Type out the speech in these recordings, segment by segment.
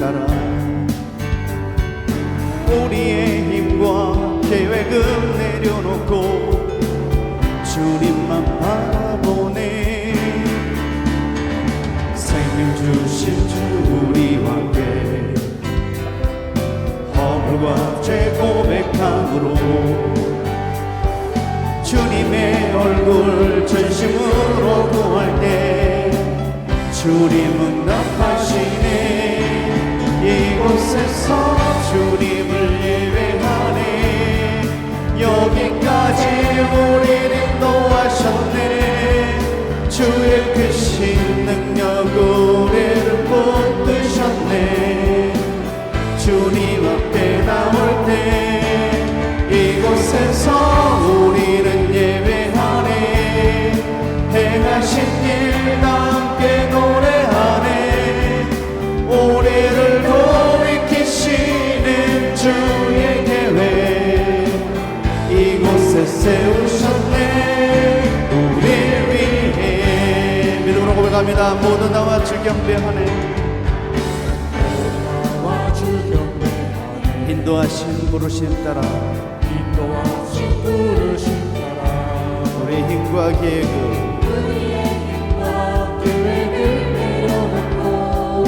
따라. 우리의 힘과 계획은 내려놓고 주님만 바라보네. 생명 주신 주 우리와 함께 허물과 죄 고백함으로 주님의 얼굴 전심으로 구할 때 주님 응답하시네 이곳에서 주님을 예배하네. 여기까지 우리를 인도하셨네. 주의 크신 능력 우리를 붙드셨네. 주님 앞에 나올 때 이곳에서 세우셨네. 우리를 위해 믿음으로 고백합니다. 모두 나와 주 경배하네 인도하신 부르심 따라. 인도하신 부르심 따라. 우리 힘과 계획을 우리의 힘과 계획을 내려놓고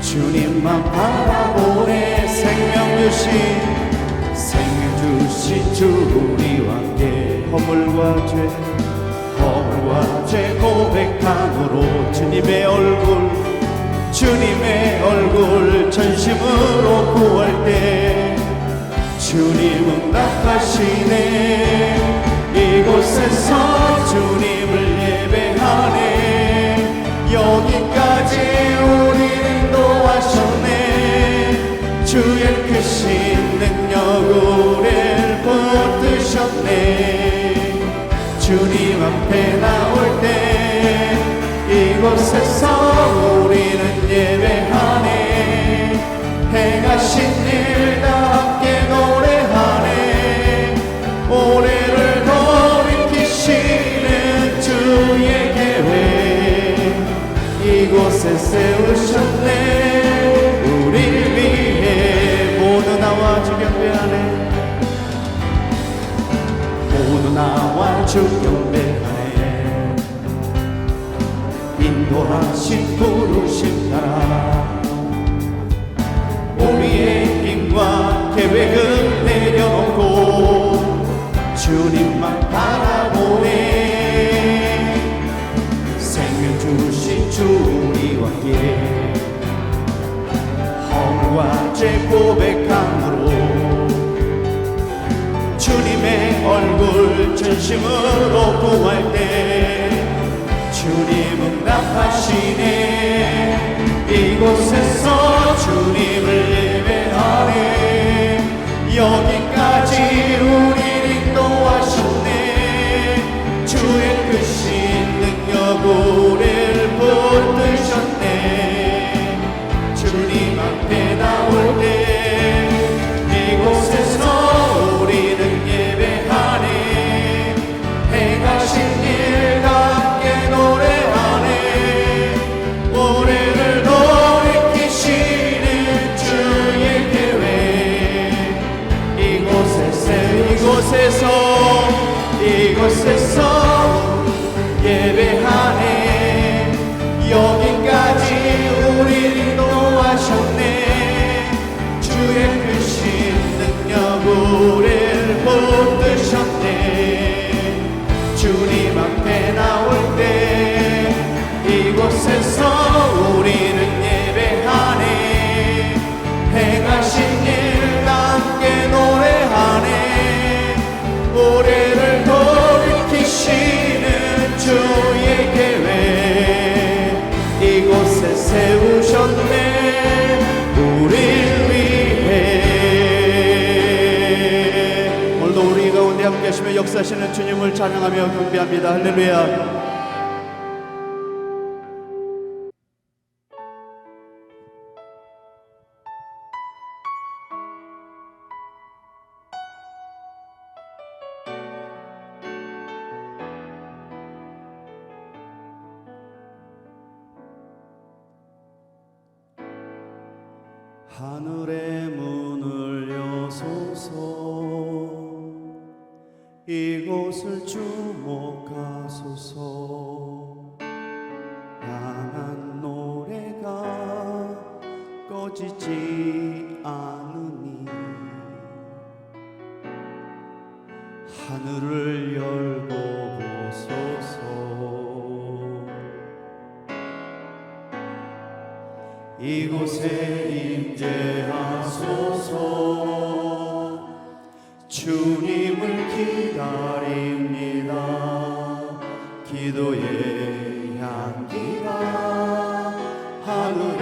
주님만 바라보네. 생명 주신 생명 주신 주 우리와 허물과 죄 허물과 죄 고백함으로 주님의 얼굴 주님의 얼굴 전심으로 구할 때 주님 응답하시네. 이곳에서 주님 앞에 나올 때 이곳에서 우리는 예배하네. 행하신 일 다 함께 노래하네. 올해를 돌이키시는 주의 계획 이곳에 세우셨네. 우리를 위해 모두 나와 주 경배하네. 모두 나와 주 얼굴 전심으로 구할 때 주님 응답하시네. 이곳에서 능력 우 오늘도 우리 가운데 함께 하시며 역사하시는 주님을 찬양하며 경배합니다. 할렐루야 주목하소서. 향한 노래가 꺼지지 않으니. 하늘을 열고 보소서. 이곳에 향기가 하늘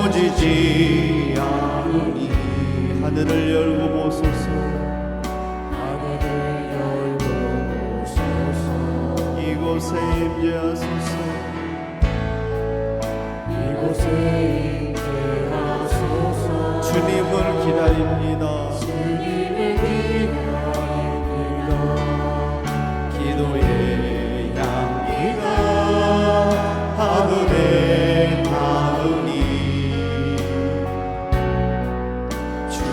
꺼지지 않으니 하늘을 열고 보소서. 하늘을 열고 보소서. 이곳에 임재하소서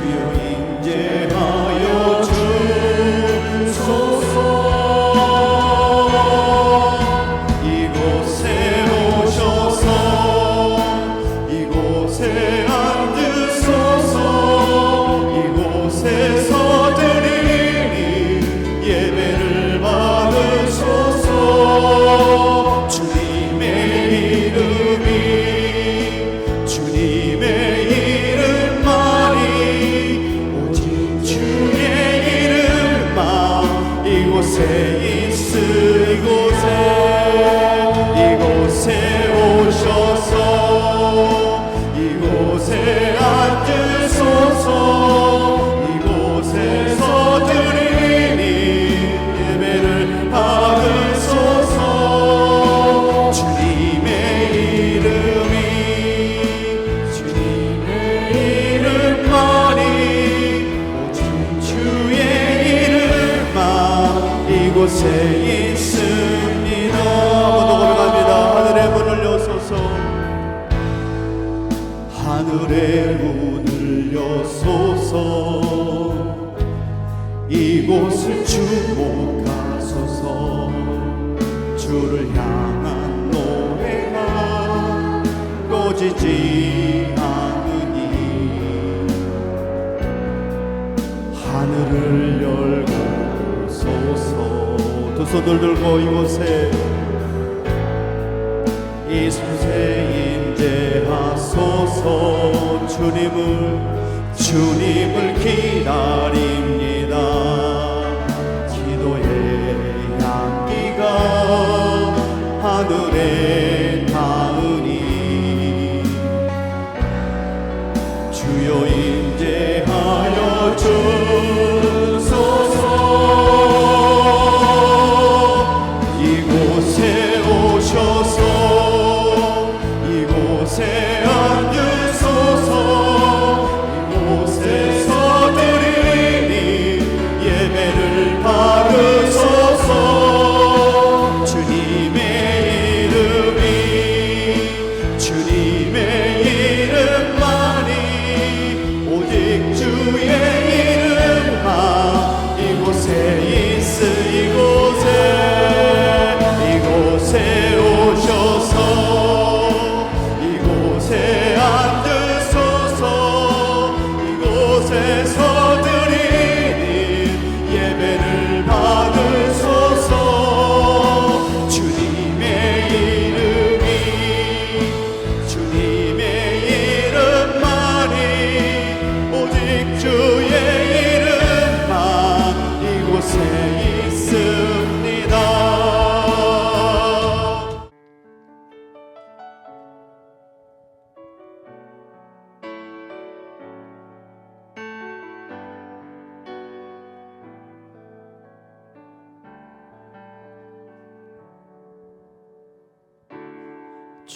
주여 임재 이곳에 있습니다. 모두 고백합니다. 하늘의 문을 여소서. 하늘의 문을 여소서. 이곳을 주목하소서. 주를 향한 노래가 꺼지지 않으니. 하늘을 열고 손을 들고 이곳에 이곳에 임재하소서. 주님을 주님을 기다립니다. 기도의 향기가 하늘에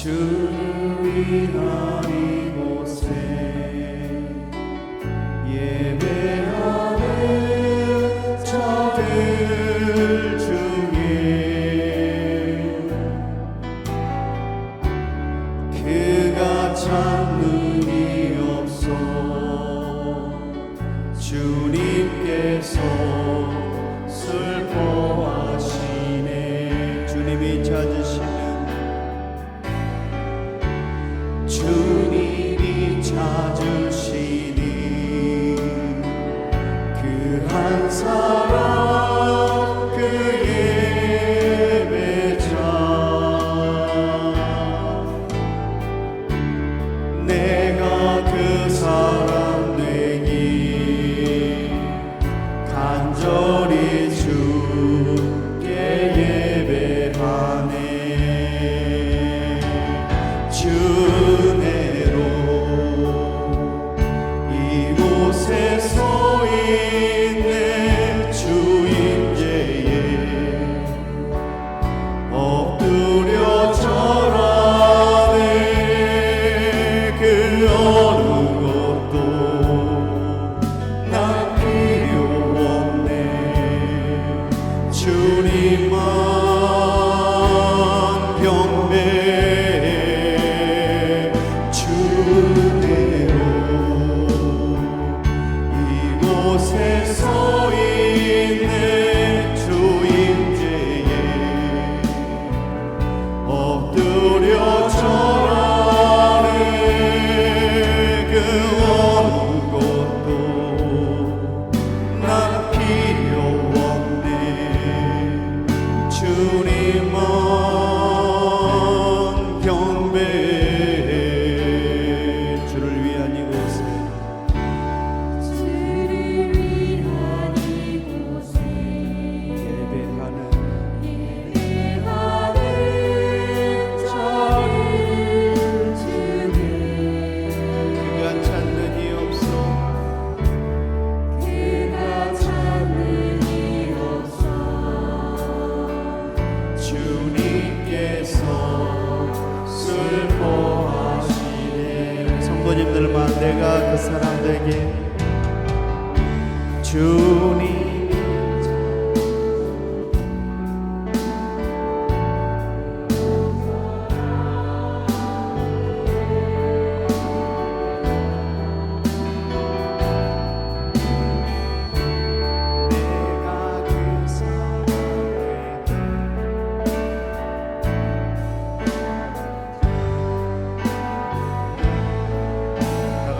주이나 이곳에 예배하는 자들 중에 그가 찾는 이 없어. 주님 간절히 주 unimos. 내가 그 사람들에게 주님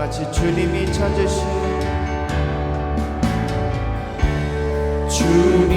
같이 주님이 찾으신 주